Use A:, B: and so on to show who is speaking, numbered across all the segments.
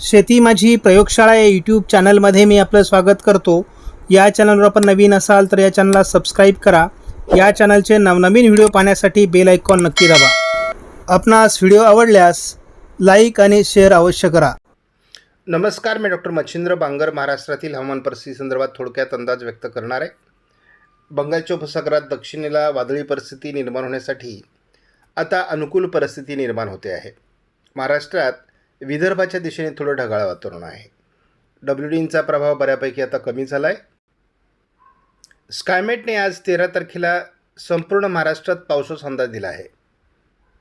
A: शेती माझी प्रयोगशाळा या यूट्यूब चॅनलमध्ये मी आपलं स्वागत करतो. या चॅनलवर आपण नवीन असाल तर या चॅनलला सबस्क्राईब करा. या चॅनलचे नवनवीन व्हिडिओ पाहण्यासाठी बेल आयकॉन नक्की दाबा. आपणास व्हिडिओ आवडल्यास लाईक आणि शेअर अवश्य करा. नमस्कार मी डॉक्टर मच्छिंद्र बांगर महाराष्ट्रातील हवामान परिस्थिती संदर्भात थोडक्यात अंदाज व्यक्त करणार आहे. बंगालच्या उपसागरात दक्षिणेला वादळी परिस्थिती निर्माण होण्यासाठी आता अनुकूल परिस्थिती निर्माण होते आहे. महाराष्ट्रात विदर्भाच्या दिशेने थोडं ढगाळ वातावरण आहे. डब्ल्यू डीनचा प्रभाव बऱ्यापैकी आता कमी झाला आहे स्कायमेटने आज तेरा तारखेला संपूर्ण महाराष्ट्रात पावसाचा अंदाज दिला आहे.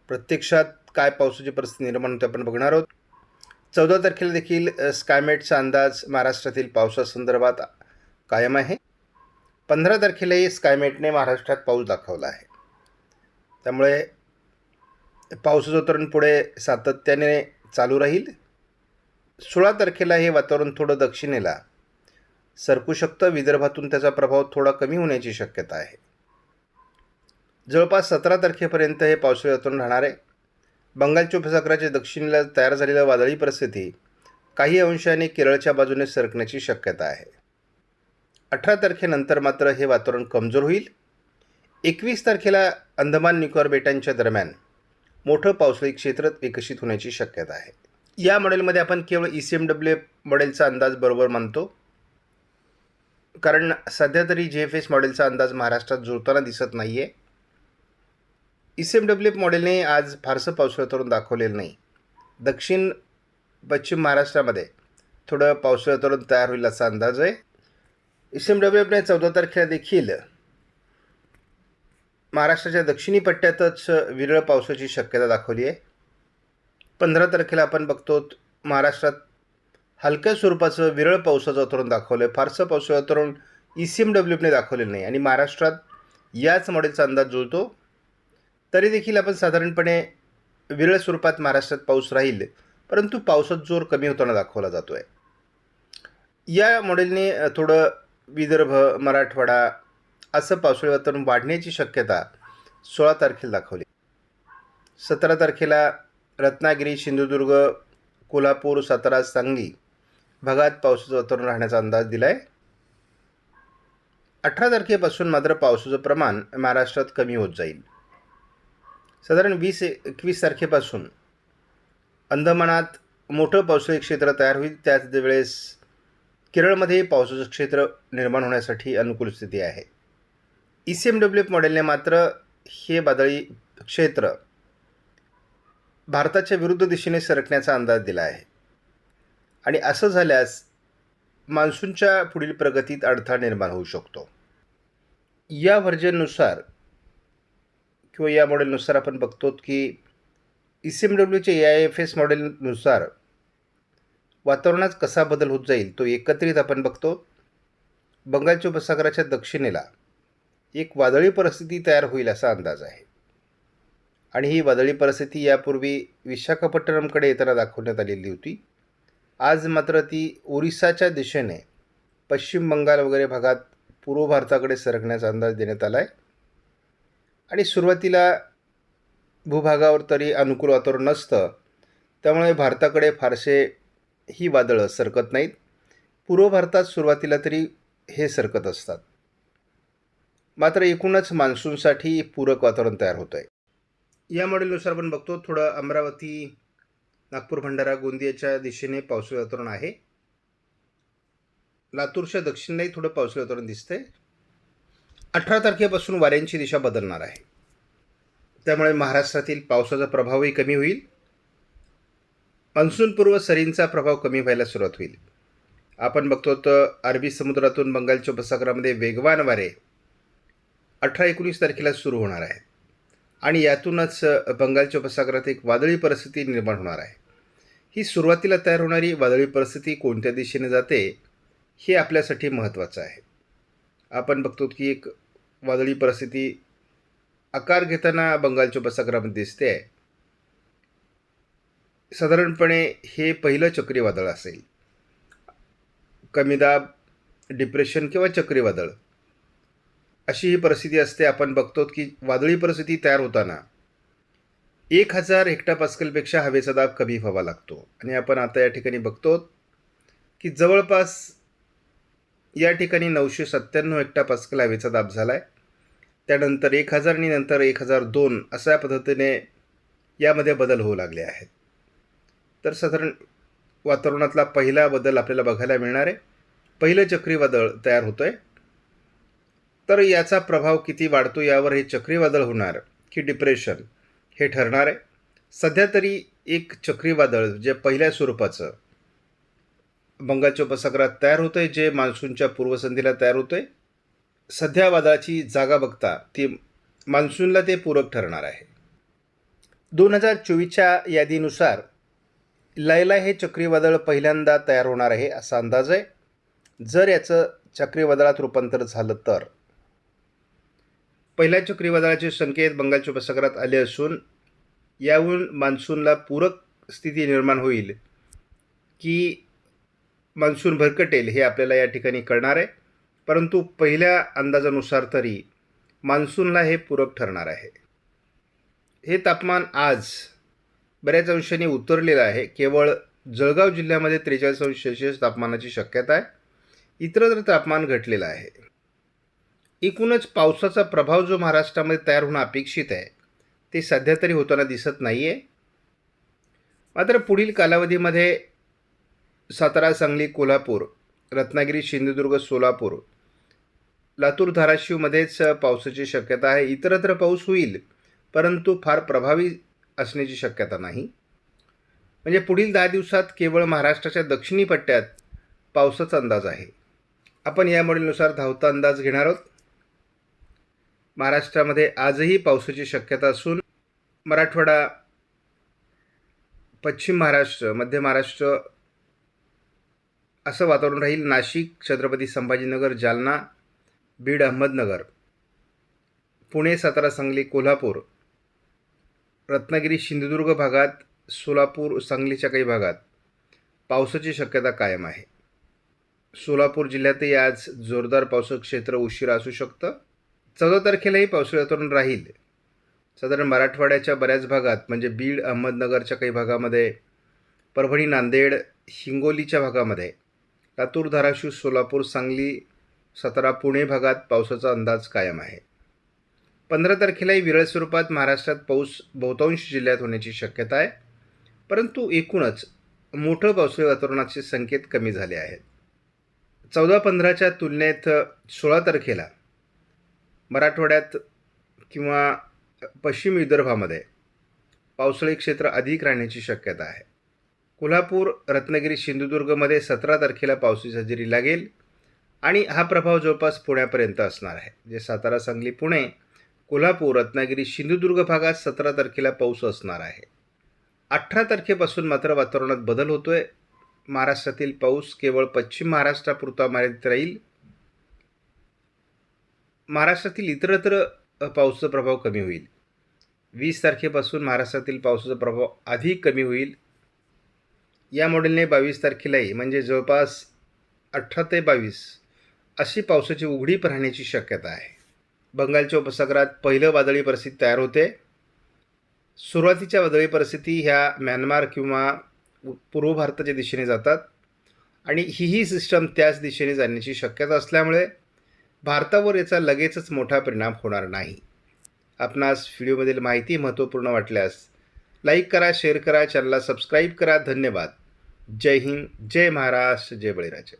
A: प्रत्यक्षात काय पावसाची परिस्थिती निर्माण होते आपण बघणार आहोत. चौदा तारखेला देखील स्कायमेटचा अंदाज महाराष्ट्रातील पावसासंदर्भात कायम आहे. पंधरा तारखेलाही स्कायमेटने महाराष्ट्रात पाऊस दाखवला आहे. त्यामुळे पावसाचं तरण पुढे सातत्याने चालू राहील. सोळा तारखेला हे वातावरण थोडं दक्षिणेला सरकू शकतं. विदर्भातून त्याचा प्रभाव थोडा कमी होण्याची शक्यता आहे. जवळपास सतरा तारखेपर्यंत हे पावसाळी वातावरण राहणार आहे. बंगालच्या उपसागराच्या दक्षिणेला तयार झालेल्या वादळी परिस्थिती काही अंशाने केरळच्या बाजूने सरकण्याची शक्यता आहे. अठरा तारखेनंतर मात्र हे वातावरण कमजोर होईल. एकवीस तारखेला अंदमान निकोबार बेटांच्या दरम्यान मोठं पावसाळी क्षेत्र विकसित होण्याची शक्यता आहे. या मॉडेलमध्ये आपण केवळ ई सी एम डब्ल्यू मॉडेलचा अंदाज बरोबर मानतो. कारण सध्या तरी जे एफ एस मॉडेलचा अंदाज महाराष्ट्रात जुळताना दिसत नाही आहे ई सी एम डब्ल्यू मॉडेलने आज फारसं पावसाळी तरुण दाखवलेलं नाही. दक्षिण पश्चिम महाराष्ट्रामध्ये थोडं पावसाळी तरुण तयार होईल असा अंदाज आहे. ई सी एम डब्ल्यू एफने चौदा तारखेला देखील महाराष्ट्राच्या दक्षिणी पट्ट्यातच विरळ पावसाची शक्यता दाखवली आहे. पंधरा तारखेला आपण बघतो महाराष्ट्रात हलक्या स्वरूपाचं विरळ पावसाचं वातावरण दाखवलं आहे फारसं पावसाचं वातावरण ई सी एम डब्ल्यूने दाखवलेलं नाही आणि महाराष्ट्रात याच मॉडेलचा अंदाज जुळतो. तरी देखील आपण साधारणपणे विरळ स्वरूपात महाराष्ट्रात पाऊस राहील परंतु पावसात जोर कमी होताना दाखवला जातो आहे या मॉडेलने थोडं विदर्भ मराठवाडा असं पावसाळी वातावरण वाढण्याची शक्यता सोळा तारखेला दाखवली. सतरा तारखेला रत्नागिरी सिंधुदुर्ग कोल्हापूर सातारा सांगली भागात पावसाचं वातावरण राहण्याचा अंदाज दिला आहे अठरा तारखेपासून मात्र पावसाचं प्रमाण महाराष्ट्रात कमी होत जाईल. साधारण वीस एकवीस तारखेपासून अंदमानात मोठं पावसाळी क्षेत्र तयार होईल. त्याच वेळेस केरळमध्ये पावसाचं क्षेत्र निर्माण होण्यासाठी अनुकूल स्थिती आहे. E C M W F मॉडेलने मात्र हे वादळी क्षेत्र भारताच्या विरुद्ध दिशेने सरकण्याचा अंदाज दिला आहे. आणि असं झाल्यास मान्सूनच्या पुढील प्रगतीत अडथळा निर्माण होऊ शकतो. या व्हर्जननुसार किंवा या मॉडेलनुसार आपण बघतो की ई सी एम डब्ल्यूच्या ए आय एफ एस मॉडेलनुसार वातावरणात कसा बदल होत जाईल तो एकत्रित आपण बघतो. बंगालच्या उपसागराच्या दक्षिणेला एक वादळी परिस्थिती तयार होईल असा अंदाज आहे. आणि ही वादळी परिस्थिती यापूर्वी विशाखापट्टणमकडे येताना दाखवण्यात आलेली होती. आज मात्र ती ओरिसाच्या दिशेने पश्चिम बंगाल वगैरे भागात पूर्व भारताकडे सरकण्याचा अंदाज देण्यात आला आहे आणि सुरुवातीला भूभागावर तरी अनुकूल वातावरण नसतं. त्यामुळे भारताकडे फारसे ही वादळं सरकत नाहीत. पूर्व भारतात सुरुवातीला तरी हे सरकत असतात. मात्र एकूणच मान्सूनसाठी पूरक वातावरण तयार होतं आहे या मॉडेलनुसार आपण बघतो थोडं अमरावती नागपूर भंडारा गोंदियाच्या दिशेने पावसाळी वातावरण आहे. लातूरच्या दक्षिणेलाही थोडं पावसाळी वातावरण दिसतंय. अठरा तारखेपासून वाऱ्यांची दिशा बदलणार आहे. त्यामुळे महाराष्ट्रातील पावसाचा प्रभावही कमी होईल. मान्सूनपूर्व सरींचा प्रभाव कमी व्हायला सुरुवात होईल. आपण बघतो तर अरबी समुद्रातून बंगालच्या उपसागरामध्ये वेगवान वारे अठरा एकोणीस तारखेला सुरू होणार आहेत आणि यातूनच बंगालच्या उपसागरात एक वादळी परिस्थिती निर्माण होणार आहे. ही सुरुवातीला तयार होणारी वादळी परिस्थिती कोणत्या दिशेने जाते हे आपल्यासाठी महत्त्वाचं आहे. आपण बघतो की एक वादळी परिस्थिती आकार घेताना बंगालच्या उपसागरामध्ये दिसते आहे. साधारणपणे हे पहिलं चक्रीवादळ असेल. कमी दाब डिप्रेशन किंवा चक्रीवादळ. अशी ही परिस्थिती असते आपण बघतो की वादळी परिस्थिती तयार होताना एक हजार हेक्टापास्कलपेक्षा हवेचा दाब कमी व्हावा लागतो. आणि आपण आता या ठिकाणी बघतो की जवळपास या ठिकाणी नऊशे सत्त्याण्णव हेक्टापास्कल हवेचा दाब झाला आहे त्यानंतर एक हजार आणि नंतर एक हजार दोन अशा पद्धतीने यामध्ये बदल होऊ लागले आहेत. तर साधारण वातावरणातला पहिला बदल आपल्याला बघायला मिळणार आहे. पहिलं चक्रीवादळ तयार होतं आहे तर याचा प्रभाव किती वाढतो यावर हे चक्रीवादळ होणार की डिप्रेशन? हे ठरणार आहे. सध्या तरी एक चक्रीवादळ जे पहिल्या स्वरूपाचं बंगालच्या उपसागरात तयार होतं आहे जे मान्सूनच्या पूर्वसंधीला तयार होतं आहे सध्या वादळाची जागा बघता ती मान्सूनला ते पूरक ठरणार आहे. दोन हजार चोवीसच्या यादीनुसार लैला हे चक्रीवादळ पहिल्यांदा तयार होणार आहे असा अंदाज आहे. जर याचं चक्रीवादळात रूपांतर झालं तर पहिल्या चक्रीवादळाचे संकेत बंगालच्या उपसागरात आले असून याहून मान्सूनला पूरक स्थिती निर्माण होईल की मान्सून भरकटेल हे आपल्याला या ठिकाणी कळणार आहे. परंतु पहिल्या अंदाजानुसार तरी मान्सूनला हे पूरक ठरणार आहे. हे तापमान आज बऱ्याच अंशांनी उतरलेलं आहे. केवळ जळगाव जिल्ह्यामध्ये त्रेचाळीस अंश सेल्सिअस तापमानाची शक्यता आहे. इतरत्र तापमान घटलेलं आहे एकूणच पावसाचा प्रभाव जो महाराष्ट्रामध्ये तयार होणं अपेक्षित आहे ते सध्या तरी होताना दिसत नाही आहे मात्र पुढील कालावधीमध्ये सातारा सांगली कोल्हापूर रत्नागिरी सिंधुदुर्ग सोलापूर लातूर धाराशिवमध्येच पावसाची शक्यता आहे. इतरत्र पाऊस होईल परंतु फार प्रभावी असण्याची शक्यता नाही. म्हणजे पुढील दहा दिवसात केवळ महाराष्ट्राच्या दक्षिणी पट्ट्यात पावसाचा अंदाज आहे. आपण या मॉडेलनुसार धावता अंदाज घेणार आहोत. महाराष्ट्रामध्ये आजही पावसाची शक्यता असून मराठवाडा पश्चिम महाराष्ट्र मध्य महाराष्ट्र असं वातावरण राहील. नाशिक छत्रपती संभाजीनगर जालना बीड अहमदनगर पुणे सातारा सांगली कोल्हापूर रत्नागिरी सिंधुदुर्ग भागात सोलापूर सांगलीच्या काही भागात पावसाची शक्यता कायम आहे. सोलापूर जिल्ह्यातही आज जोरदार पावसाचं क्षेत्र उशिरा असू शकतं. चौदा तारखेलाही पावसाळी वातावरण राहील. साधारण मराठवाड्याच्या बऱ्याच भागात म्हणजे बीड अहमदनगरच्या काही भागामध्ये परभणी नांदेड हिंगोलीच्या भागामध्ये लातूर धाराशिव सोलापूर सांगली सातारा पुणे भागात पावसाचा अंदाज कायम आहे. पंधरा तारखेलाही विरळ स्वरूपात महाराष्ट्रात पाऊस बहुतांश जिल्ह्यात होण्याची शक्यता आहे. परंतु एकूणच मोठं पावसाळी वातावरणाचे संकेत कमी झाले आहेत. चौदा पंधराच्या तुलनेत सोळा तारखेला मराठवाड्यात किंवा पश्चिम विदर्भामध्ये पावसाळी क्षेत्र अधिक राहण्याची शक्यता आहे. कोल्हापूर रत्नागिरी सिंधुदुर्गमध्ये सतरा तारखेला पावसाची हजेरी लागेल आणि हा प्रभाव जवळपास पुण्यापर्यंत असणार आहे. जे सातारा सांगली पुणे कोल्हापूर रत्नागिरी सिंधुदुर्ग भागात सतरा तारखेला पाऊस असणार आहे. अठरा तारखेपासून मात्र वातावरणात बदल होतो आहे महाराष्ट्रातील पाऊस केवळ पश्चिम महाराष्ट्रापुरता मर्यादित राहील. महाराष्ट्रातील इतरत्र पावसाचा प्रभाव कमी होईल. वीस तारखेपासून महाराष्ट्रातील पावसाचा प्रभाव अधिक कमी होईल. या मॉडेलने बावीस तारखेलाही म्हणजे जवळपास अठरा ते बावीस अशी पावसाची उघडीप राहण्याची शक्यता आहे. बंगालच्या उपसागरात पहिलं वादळी परिस्थिती तयार होते. सुरुवातीच्या वादळी परिस्थिती ह्या म्यानमार किंवा पूर्व भारताच्या दिशेने जातात. आणि हीही सिस्टम त्याच दिशेने जाण्याची शक्यता असल्यामुळे भारतावर याचा लगेचच मोठा परिणाम होणार नाही. आपणास व्हिडिओमधील माहिती महत्त्वपूर्ण वाटल्यास लाईक करा शेअर करा चॅनलला सबस्क्राईब करा. धन्यवाद. जय हिंद जय महाराष्ट्र जय बळीराजे.